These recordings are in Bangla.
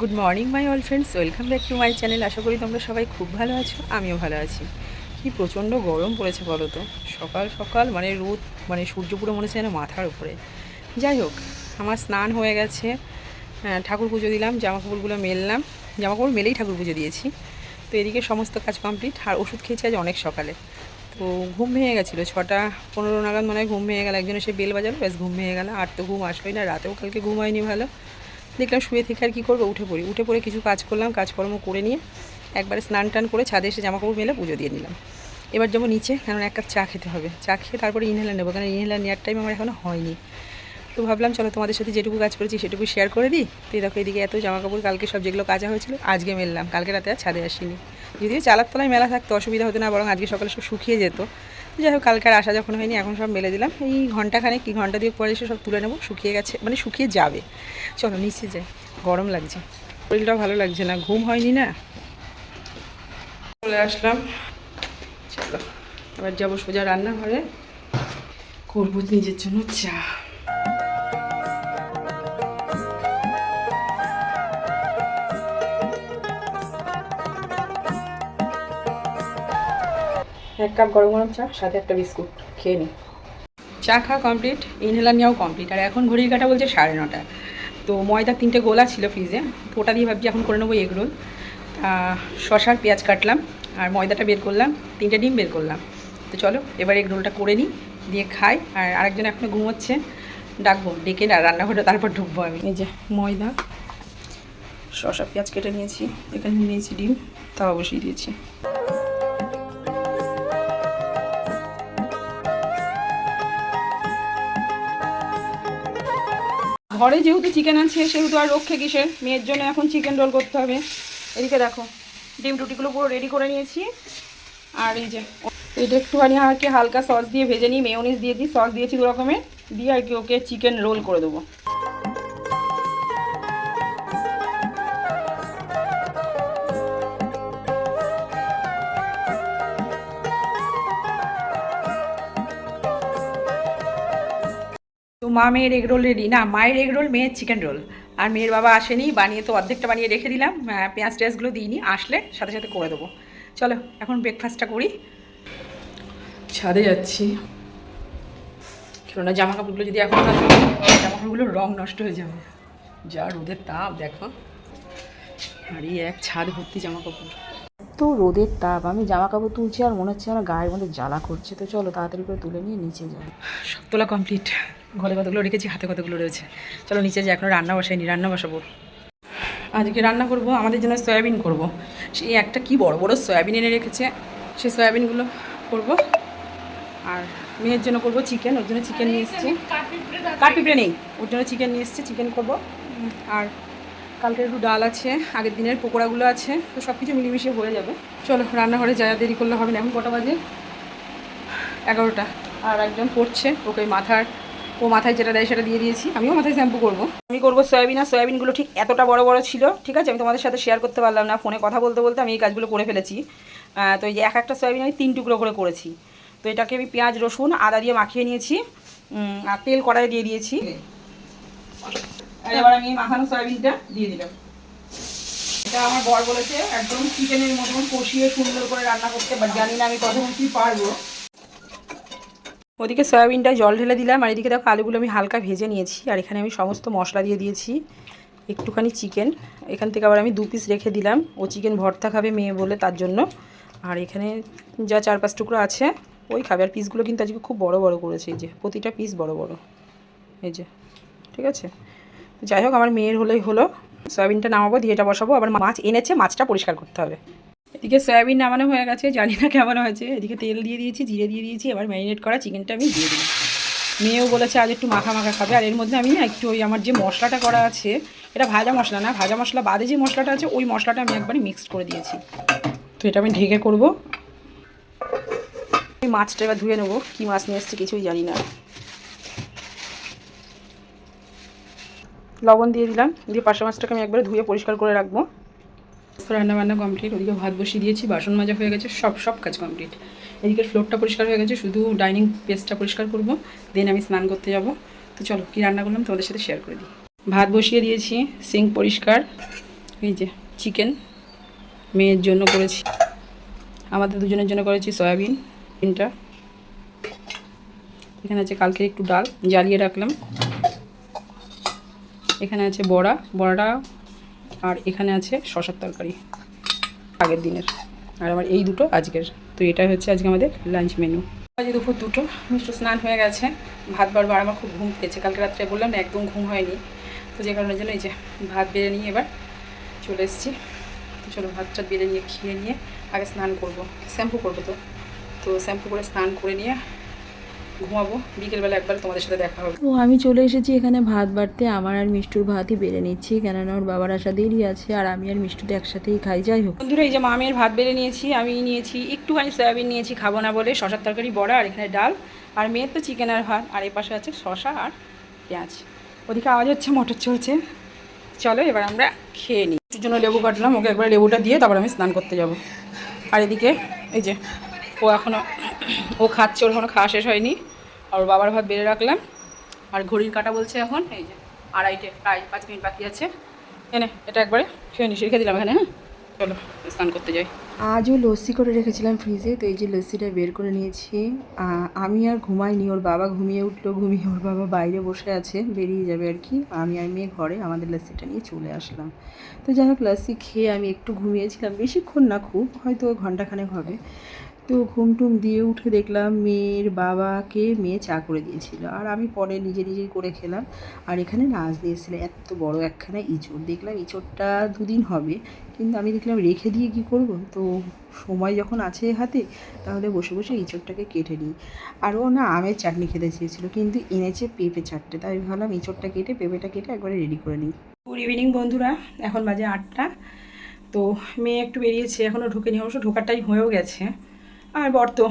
Good morning my all friends welcome back to my channel আশা করি তোমরা সবাই খুব ভালো আছো আমিও ভালো আছি। কি প্রচণ্ড গরম পড়েছে বলো তো? সকাল সকাল মানে রোদ মানে সূর্য পুরো মনে হচ্ছে যেন মাথার উপরে। যাই হোক আমার স্নান হয়ে গেছে। হ্যাঁ, ঠাকুর পুজো দিলাম জামা কাপড়গুলো মেললাম। জামা কাপড় মেলেই ঠাকুর পুজো দিয়েছি। তো এদিকে সমস্ত কাজ কমপ্লিট আর ওষুধ খেয়েছি আজ অনেক সকালে। তো ঘুম ভেঙে গেছিল ছটা পনেরো নাগাদ মনে হয় ঘুম ভেঙে গেল। একজন এসে বেল বাজালো ব্যাস ঘুম ভেঙে গেল। আর তো ঘুম আসবেই না রাতেও কালকে ঘুম হয়নি ভালো। দেখলাম শুয়ে থেকে আর কী করব? উঠে পড়ি। উঠে পড়ে কিছু কাজ করলাম, কাজকর্ম করে নিয়ে একবারে স্নান টান করে ছাদে এসে জামা কাপড় মেলে পুজো দিয়ে নিলাম এবার যাব নিচে, কারণ এক কাপ চা খেতে হবে। চা খেয়ে তারপরে ইনহেলার নেব, কারণ ইনহেলার নেওয়ার টাইম আমার এখনও হয়নি। তো ভাবলাম, চলো তোমাদের সাথে যেটুকু কাজ করেছি সেটুকু শেয়ার করে দিই। তো দেখো, এদিকে এত জামা কাপড় কালকে সব যেগুলো কাজা হয়েছিল, আজকে মেললাম। কালকে রাতে আর ছাদে আসিনি। যদিও চালার তলায় মেলা থাকতো, অসুবিধা হতো না, বরং আজকে সকালে সব শুকিয়ে যেত। যাই হোক কালকার আসা যখন হয়নি, এখন সব মেলে দিলাম। এই ঘন্টাখানে কি ঘণ্টা দিয়ে পরে এসে সব তুলে নেব, শুকিয়ে গেছে মানে শুকিয়ে যাবে। চলো, নিচে যাই, গরম লাগছে। শরীরটাও ভালো লাগছে না, ঘুম হয়নি না? চলে আসলাম। চলো, এবার যাব সোজা রান্নাঘরে। করব নিজের জন্য চা। এক কাপ গরম গরম চা, সাথে একটা বিস্কুট, খেয়ে নিই চা খাওয়া কমপ্লিট ইনহেলার নেওয়াও কমপ্লিট আর এখন ঘড়ির কাটা বলছে সাড়ে নটা। তো ময়দা তিনটে গোলা ছিল ফ্রিজে তো ওটা দিয়ে ভাবছি এখন করে নেব এগ রোল। শশার পেঁয়াজ কাটলাম, আর ময়দাটা বের করলাম, তিনটে ডিম বের করলাম। তো চলো, এবার এগ রোলটা করে নিই, দিয়ে খাই। আর আরেকজন এখনও ঘুমোচ্ছে, ডাকবো, ডেকে না, রান্নাঘরে তারপর ঢুকবো আমি। এই যে ময়দা, শশা, পেঁয়াজ কেটে নিয়েছি। এখানে নিয়েছি ডিম, তাও বসিয়ে দিয়েছি। ঘরে যেহেতু চিকেন আছে সেহেতু আর রক্ষে কিসের? মেয়ের জন্য এখন চিকেন রোল করতে হবে। এদিকে দেখো, ডিম রুটিগুলো পুরো রেডি করে নিয়েছি। আর এই যে, এটা একটুখানি আর কি হালকা সস দিয়ে ভেজে নিই মেয়নিস দিয়ে দিই সস দিয়েছি দু রকমের দিয়ে আর কি ওকে চিকেন রোল করে দেবো। মা মেয়ের এগ রোল রেডি না, মায়ের এগ রোল মেয়ের চিকেন রোল আর মেয়ের বাবা আসেনি, বানিয়ে তো অর্ধেকটা বানিয়ে রেখে দিলাম। পেঁয়াজ টেয়াজগুলো দিইনি, আসলে সাথে সাথে করে দেবো। চলো, এখন ব্রেকফাস্টটা করি। ছাদে যাচ্ছি। কেননা জামা কাপড়গুলো যদি এখন জামা কাপড়গুলোর রং নষ্ট হয়ে যাবে। যা রোদের তাপ, দেখো। আর এই এক, ছাদ ভর্তি জামা কাপড় তো রোদের তাপ, আমি জামা কাপড় তুলছি আর মনে হচ্ছে আমার গায়ের মধ্যে জ্বালা করছে। তো চলো, তাড়াতাড়ি করে তুলে নিয়ে নিচে যাই। সব তোলা কমপ্লিট ঘরে কতগুলো রেখেছি হাতে কতগুলো রয়েছে। চলো নিচে যাই এখনও রান্না বসাইনি রান্না বসাবো। আজকে রান্না করব আমাদের জন্য সয়াবিন করব। সেই একটা কি বড় বড় সয়াবিন এনে রেখেছে সেই সয়াবিনগুলো করব। আর মেয়ের জন্য করব চিকেন ওর জন্য চিকেন নিয়ে এসেছি। কাঠপিঁপড়ে নেই। ওর জন্য চিকেন নিয়ে এসেছি চিকেন করব। আর কালকে একটু ডাল আছে আগের দিনের পকোড়াগুলো আছে তো সব কিছু মিলেমিশে হয়ে যাবে। চলো রান্নাঘরে যা যা দেরি করলে হবে না এখন কটা বাজে? এগারোটা। আর একজন পড়ছে ওকে মাথার ও মাথায় যেটা দেয় সেটা দিয়ে দিয়েছি। আমিও মাথায় শ্যাম্পু করব। আমি করব সয়াবিন আর সয়াবিনগুলো ঠিক এতটা বড় বড় ছিল, ঠিক আছে? আমি তোমাদের সাথে শেয়ার করতে পারলাম না। ফোনে কথা বলতে বলতে আমি এই কাজগুলো করে ফেলেছি। তো এই যে এক একটা সয়াবিন আমি তিন টুকরো করে করেছি। তো এটাকে আমি পেঁয়াজ, রসুন, আদা দিয়ে মাখিয়ে নিয়েছি। আর তেল কড়াই দিয়ে দিয়েছি। এবার আমি মাখানো সয়াবিনটা দিয়ে দিলাম। এটা আমার বর বলেছে, একদম চিকেনের মতন কষিয়ে সুন্দর করে রান্না করতে, বাট জানি না আমি কতক্ষণ কি পারব। ওদিকে সয়াবিনটা জল ঢেলে দিলাম, আর এদিকে দেখো আলুগুলো আমি হালকা ভেজে নিয়েছি, আর এখানে আমি সমস্ত মশলা দিয়ে দিয়েছি, একটুখানি চিকেন এখান থেকে আবার আমি দু পিস রেখে দিলাম, ও চিকেন ভর্তা খাবে মেয়ে বলে তার জন্য। আর এখানে যা চার পাঁচ টুকরো আছে, ওই খাবে। আর পিসগুলো কিন্তু আজকে খুব বড় বড় করেছে, এই যে প্রতিটা পিস বড় বড়। এই যে, ঠিক আছে? যাই হোক, আমার মেয়ের হলেই হলো। সয়াবিনটা নামাবো, দিয়ে এটা বসাবো। আবার মাছ এনেছে, মাছটা পরিষ্কার করতে হবে। এদিকে সয়াবিন নামানো হয়ে গেছে, জানি না কেমন হয়েছে। এদিকে তেল দিয়ে দিয়েছি, জিরে দিয়ে দিয়েছি, এবার ম্যারিনেট করা চিকেনটা আমি দিয়ে দিই মেয়েও বলেছে আজ একটু মাখা মাখা খাবে, আর এর মধ্যে আমি না একটু ওই আমার যে মশলাটা করা আছে, এটা ভাজা মশলা না, ভাজা মশলা বাদে যে মশলাটা আছে, ওই মশলাটা আমি একবারই মিক্সড করে দিয়েছি। তো এটা আমি ঢেকে করব। আমি মাছটা এবার ধুয়ে নেব, কী মাছ নিয়ে এসছে কিছুই জানি না। লবণ দিয়ে দিলাম, দিয়ে পাশে মাছটাকে আমি একবারে ধুয়ে পরিষ্কার করে রাখব। রান্না বান্না কমপ্লিট ওদিকে ভাত বসিয়ে দিয়েছি, বাসন মাজা হয়ে গেছে, সব সব কাজ কমপ্লিট এদিকে ফ্লোরটা পরিষ্কার হয়ে গেছে, শুধু ডাইনিং পেস্টটা পরিষ্কার করব দেন আমি স্নান করতে যাব। তো চলো, কী রান্না করলাম তোমাদের সাথে শেয়ার করে দিই। ভাত বসিয়ে দিয়েছি সিঙ্ক পরিষ্কার, এই যে চিকেন মেয়ের জন্য করেছি, আমাদের দুজনের জন্য করেছি সয়াবিন, তিনটা। এখানে আছে কালকে একটু ডাল, জ্বালিয়ে রাখলাম। এখানে আছে বড়া, বড়াটা আর এখানে আছে শশার তরকারি, আগের দিনের। আর আমার এই দুটো আজকের। তো এটাই হচ্ছে আজকে আমাদের লাঞ্চ মেনু আজ দুপুর দুটো, মিষ্টি স্নান হয়ে গেছে। ভাত বারবার আমার খুব ঘুম পেয়েছে। কালকে রাত্রে বললাম না, একদম ঘুম হয়নি। তো যে কারণের জন্য এই যে ভাত বেড়ে নিয়ে এবার চলে এসেছি। তো চলো ভাত টাত বেড়ে নিয়ে, খেয়ে নিয়ে আগে স্নান করব। শ্যাম্পু করব তো। তো শ্যাম্পু করে স্নান করে নিয়ে ঘুমাবো বিকেলবেলা একবার তোমাদের সাথে দেখা হবে। ও আমি চলে এসেছি এখানে ভাত বাড়তে আমার আর মিষ্টুর ভাতই বেড়ে নিচ্ছি কেননা ওর বাবার আসা দেরি আছে আর আমি আর মিষ্টু তো একসাথেই খাই যাই হোক। বন্ধুরা এই যে মামের ভাত বেড়ে নিয়েছি আমি নিয়েছি একটুখানি সয়াবিন নিয়েছি খাব না বলে শশার তরকারি বড়া আর এখানে ডাল আর মেয়ের তো চিকেন আর ভাত আর এই পাশে আছে শশা আর পেঁয়াজ। ওদিকে আওয়াজ হচ্ছে মটর চলছে। চলো এবার আমরা খেয়ে নিই। একটুর জন্য লেবু কাটলাম ওকে একবার লেবুটা দিয়ে তারপর আমি স্নান করতে যাব। আর এদিকে এই যে ও এখনও ও খাচ্ছে, ওর এখনও খাওয়া শেষ হয়নি। আর ওর বাবার ভাত বেড়ে রাখলাম। আর ঘড়ির কাটা বলছে এখন, এই যে আড়াইটে প্রায় পাঁচ মিনিট বাকি আছে। এনে এটা একবারে খেয়ে নিস রেখে দিলাম এখানে হ্যাঁ? চলো, স্নান করতে যাই। আজও লস্যি করে রেখেছিলাম ফ্রিজে, তো এই যে লস্যিটা বের করে নিয়েছি। আমি আর ঘুমাইনি, ওর বাবা ঘুমিয়ে উঠল, ঘুমিয়ে ওর বাবা বাইরে বসে আছে, বেরিয়ে যাবে আর কি। আমি আর মেয়ে ঘরে আমাদের লস্যিটা নিয়ে চলে আসলাম। তো যাই হোক, লস্যি খেয়ে আমি একটু ঘুমিয়েছিলাম, বেশিক্ষণ না, খুব, হয়তো ঘন্টাখানেক হবে। তো ঘুম টুম দিয়ে উঠে দেখলাম মেয়ের বাবাকে মেয়ে চা করে দিয়েছিল। আর আমি পরে নিজে নিজেই করে খেলাম। আর এখানে নাচ দিয়েছিল এত বড় একখানা ইঁচড়। দেখলাম ইঁচড়টা দুদিন হবে, কিন্তু আমি দেখলাম রেখে দিয়ে কি করব? তো সময় যখন আছে হাতে, তাহলে বসে বসে ইঁচড়টাকে কেটে নিই। আর ও না আমের চাটনি খেতে চেয়েছিলো, কিন্তু এনেছে পেঁপে চাটতে তাই আমি ভাবলাম ইঁচড়টা কেটে, পেঁপেটা কেটে একবারে রেডি করে নিই। গুড ইভিনিং বন্ধুরা, এখন বাজে আটটা। তো মেয়ে একটু বেরিয়েছে, এখনও ঢুকেনি, অবশ্য ঢোকার টাইম হয়েও গেছে। আর বর তো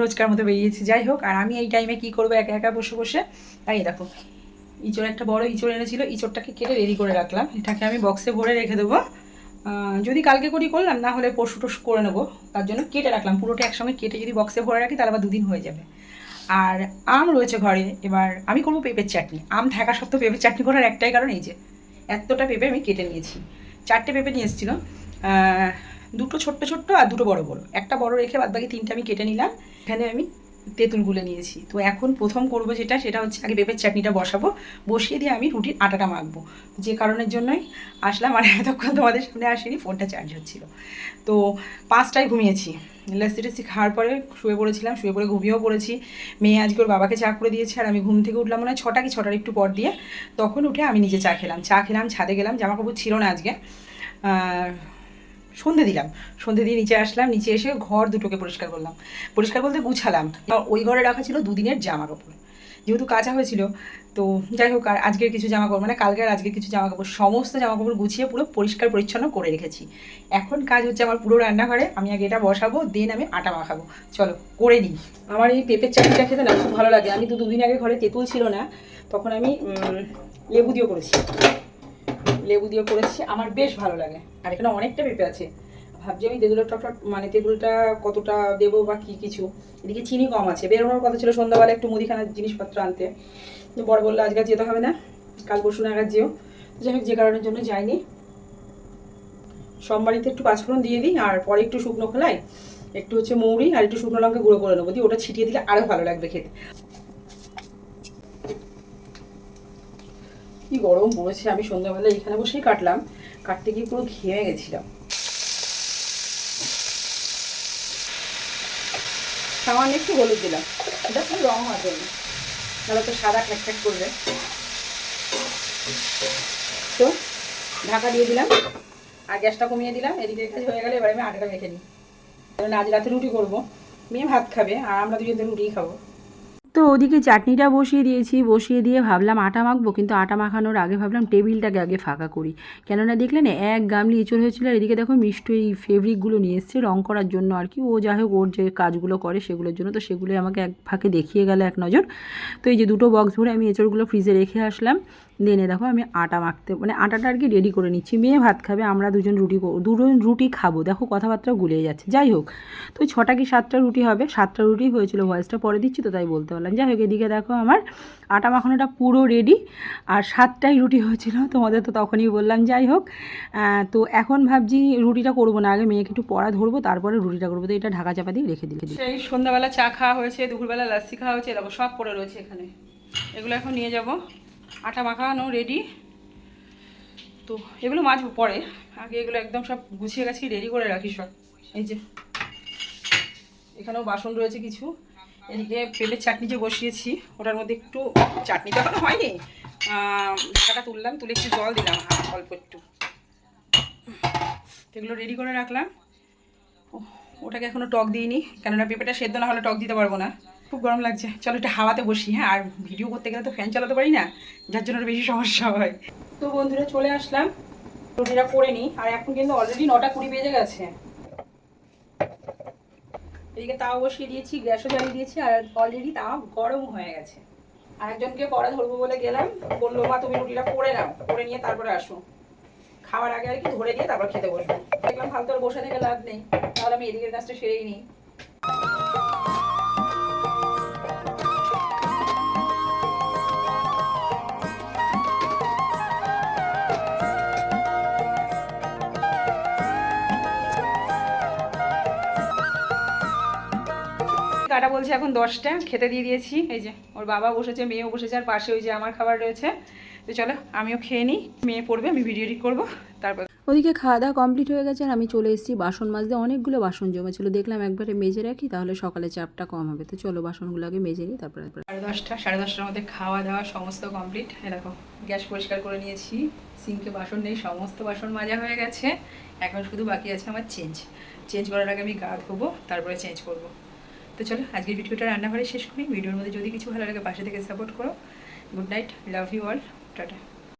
রোজকার মতো বেরিয়েছে, যাই হোক। আর আমি এই টাইমে কী করব? একা একা বসে বসে? তাই দেখো, ইঁচড় একটা বড় ইঁচড় এনেছিল, ইঁচড়টাকে কেটে রেডি করে রাখলাম। এটাকে আমি বক্সে ভরে রেখে দেবো। যদি কালকে করি করলাম, না হলে পরশু টরশু করে নেব। তার জন্য কেটে রাখলাম। পুরোটা একসঙ্গে কেটে যদি বক্সে ভরে রাখি, তাহলে আবার দুদিন হয়ে যাবে। আর আম রয়েছে ঘরে, এবার আমি করব পেঁপের চাটনি। আম থাকা সত্ত্বেও পেঁপের চাটনি করার একটাই কারণ এই যে, এতটা পেঁপে আমি কেটে নিয়েছি। চারটে পেঁপে নিয়ে এসেছিল। দুটো ছোট্ট ছোট্ট আর দুটো বড় বড়। একটা বড় রেখে বাদ বাকি তিনটে আমি কেটে নিলাম। এখানে আমি তেঁতুল গুলে নিয়েছি। তো এখন প্রথম করব যেটা, সেটা হচ্ছে আগে পেঁপের চাটনিটা বসাবো। বসিয়ে দিয়ে আমি রুটির আটাটা মাখবো। যে কারণের জন্যই আসলাম, আর এতক্ষণ তোমাদের সামনে আসেনি, ফোনটা চার্জ হচ্ছিল। তো পাঁচটায় ঘুমিয়েছি। লাসি টাসি খাওয়ার পরে শুয়ে পড়েছিলাম, শুয়ে পড়ে ঘুমিয়েও পড়েছি। মেয়ে আজকে ওর বাবাকে চা করে দিয়েছে, আর আমি ঘুম থেকে উঠলাম মনে হয় ছটা কি ছটার একটু পর দিয়ে। তখন উঠে আমি নিজে চা খেলাম। চা খেলাম, ছাদে গেলাম জামা কাপড় ছিল না আজকে। সন্ধে দিলাম। সন্ধে দিয়ে নিচে আসলাম, নিচে এসে ঘর দুটোকে পরিষ্কার করলাম। পরিষ্কার বলতে গুছালাম। ওই ঘরে রাখা ছিল দুদিনের জামা কাপড়। যেহেতু কাঁচা হয়েছিল, তো যাই হোক আজকের কিছু জামা কাপড় মানে কালকে আর আজকের কিছু জামা কাপড়, সমস্ত জামা কাপড় গুছিয়ে পুরো পরিষ্কার পরিচ্ছন্ন করে রেখেছি। এখন কাজ হচ্ছে আমার পুরো রান্নাঘরে, আমি আগে এটা বসাবো, দেন আমি আটা মাখাবো। চলো, করে নিই। আমার এই পেঁপের চাটনিটা খেতে না খুব ভালো লাগে। আমি তো দুদিন আগে ঘরে তেঁতুল ছিল না, তখন আমি লেবু দিয়ে করেছি। লেবু দিয়ে করেছি, আমার বেশ ভালো লাগে। আর এখানে অনেকটা পেঁপে আছে। ভাবছি আমি তেঁতুলের টকটা মানে তেঁতুলটা কতটা দেবো বা কি কিছু। এদিকে চিনি কম আছে। বেরোনোর কথা ছিল সন্ধ্যাবেলা একটু মুদিখানার জিনিসপত্র আনতে। বড় বলল, আজকে যেতে হবে না। কাল পরশু নাগাদ যেও। যাই হোক, যে কারণের জন্য যাইনি। সোমবারিতে একটু পাঁচফোড়ন দিয়ে দিই, আর পরে একটু শুকনো খোলাই, একটু হচ্ছে মৌরি, আর একটু শুকনো লঙ্কা গুঁড়ো করে নেব। দিয়ে ওটা ছিটিয়ে দিলে আরও ভালো লাগবে খেতে। কি গরম পড়েছে, আমি সন্ধ্যাবেলা এখানে বসেই কাটলাম। কাটতে গিয়ে পুরো ঘেমে গেছিলাম। সামান্য একটু হলুদ দিলাম। এটা শুধু রং জন্য তাহলে তো সাদা খ্যাক খ্যাক করবে। তো, ঢাকা দিয়ে দিলাম। আর গ্যাসটা কমিয়ে দিলাম। এদিকে কাজ হয়ে গেলে এবার আমি আটাটা মেখে নিই। কারণ আজ রাতে রুটি করব। মেয়ে ভাত খাবে, আর আমরা দুজন রুটিই খাব। তো ওদিকে চাটনিটা বসিয়ে দিয়েছি, বসিয়ে দিয়ে ভাবলাম আটা মাখবো, কিন্তু আটা মাখানোর আগে ভাবলাম টেবিলটাকে আগে ফাঁকা করি। কেননা দেখলেন এক গামলি ইঁচড় হয়েছিল আর এদিকে দেখো মিষ্টি এই ফেব্রিকগুলো নিয়ে এসছে রং করার জন্য আর কি। ও যাই হোক, ওর যে কাজগুলো করে সেগুলোর জন্য, তো সেগুলোই আমাকে এক ফাঁকে দেখিয়ে গেল এক নজর। তো এই যে দুটো বক্স ভরে আমি এঁচড়গুলো ফ্রিজে রেখে আসলাম। দেনে দেখো আমি আটা মাখতে মানে আটাটা আর কি রেডি করে নিচ্ছি। মেয়ে ভাত খাবে, আমরা দুজন রুটি দুজন রুটি খাব। দেখো কথাবার্তা গুলিয়ে যাচ্ছে। যাই হোক, তো ছটা কি সাতটা রুটি হবে? সাতটা রুটি হয়েছিল ভয়েসটা পরে দিচ্ছি তো তাই বলতে পারলাম। যাই হোক, এদিকে দেখো আমার আটা মাখানোটা পুরো রেডি আর সাতটাই রুটি হয়েছিল, তোমাদের তো তখনই বললাম। যাই হোক তো এখন ভাবছি রুটিটা করব না, আগে মেয়েকে একটু পড়া ধরবো, তারপরে রুটিটা করব। তো এটা ঢাকা চাপা দিয়ে রেখে দিলে সেই সন্ধ্যাবেলা চা খাওয়া হয়েছে, দুপুরবেলা লাস্সি খাওয়া হয়েছে, দেখো সব পড়ে রয়েছে এখানে। এগুলো এখন নিয়ে যাব। আটা মাখানো রেডি তো এগুলো মাছ পরে। আগে এগুলো একদম সব গুছিয়ে গেছি রেডি করে রাখি সব। এই যে, এখানেও বাসন রয়েছে কিছু। এদিকে পেঁপের চাটনি যে বসিয়েছি, ওটার মধ্যে একটু চাটনি তো হয়নি। ঢাকাটা তুললাম, তুলে একটু জল দিলাম অল্প একটু। এগুলো রেডি করে রাখলাম। ওটাকে এখনও টক দিইনি, কেননা পেঁপেটা সেদ্ধ না হলে টক দিতে পারব না। খুব গরম লাগছে। চলো এটা হাওয়াতে বসি হ্যাঁ? আর ভিডিও করতে গেলে তো ফ্যান চালাতে পারি না? যার জন্য আরও বেশি সমস্যা হয়। তো বন্ধুরা, চলে আসলাম। রুটিটা করে নিই। আর এখন কিন্তু অলরেডি নটা কুড়ি বেজে গেছে। এদিকে তাও বসিয়ে দিয়েছি, গ্যাসও জ্বালিয়ে দিয়েছি, আর অলরেডি তাও গরম হয়ে গেছে। আরেকজনকে পড়া ধরবো বলে গেলাম। বলল, মা, তুমি রুটিটা করে নাও। করে নিয়ে তারপরে আসো। খাওয়ার আগে আর কি ধরে দিয়ে তারপর খেতে বসবো। দেখলাম ফালতু আর বসে থেকে লাভ নেই। তাহলে আমি এদিকের কাজটা সেরেই নিই। কাটা বলছে এখন দশটা খেতে দিয়ে দিয়েছি। এই যে ওর বাবা বসেছে মেয়েও বসেছে আর পাশে ওই যে আমার খাবার রয়েছে। তো চলো আমিও খেয়ে নিই মেয়ে পড়বে আমি ভিডিও এডিট করব তারপর ওদিকে খাওয়া দাওয়া কমপ্লিট হয়ে গেছে আর আমি চলে এসেছি বাসন মাজতে। অনেকগুলো বাসন জমেছিল দেখলাম একবারে মেজে রাখি তাহলে সকালে চাপটা কম হবে। তো চলো বাসনগুলো আগে মেজে নিই তারপরে তারপরে সাড়ে দশটা সাড়ে দশটার মধ্যে খাওয়া দাওয়া সমস্ত কমপ্লিট। দেখো গ্যাস পরিষ্কার করে নিয়েছি সিঙ্কে বাসন নেই সমস্ত বাসন মাজা হয়ে গেছে। এখন শুধু বাকি আছে আমার চেঞ্জ। চেঞ্জ করার আগে আমি গা ধোবো তারপরে চেঞ্জ করব। তো চলো, আজকের ভিডিওটা রান্নাঘরে শেষ করি। ভিডিওর মধ্যে যদি কিছু ভালো লাগে পাশে থেকে সাপোর্ট করো। Good night love you all tata.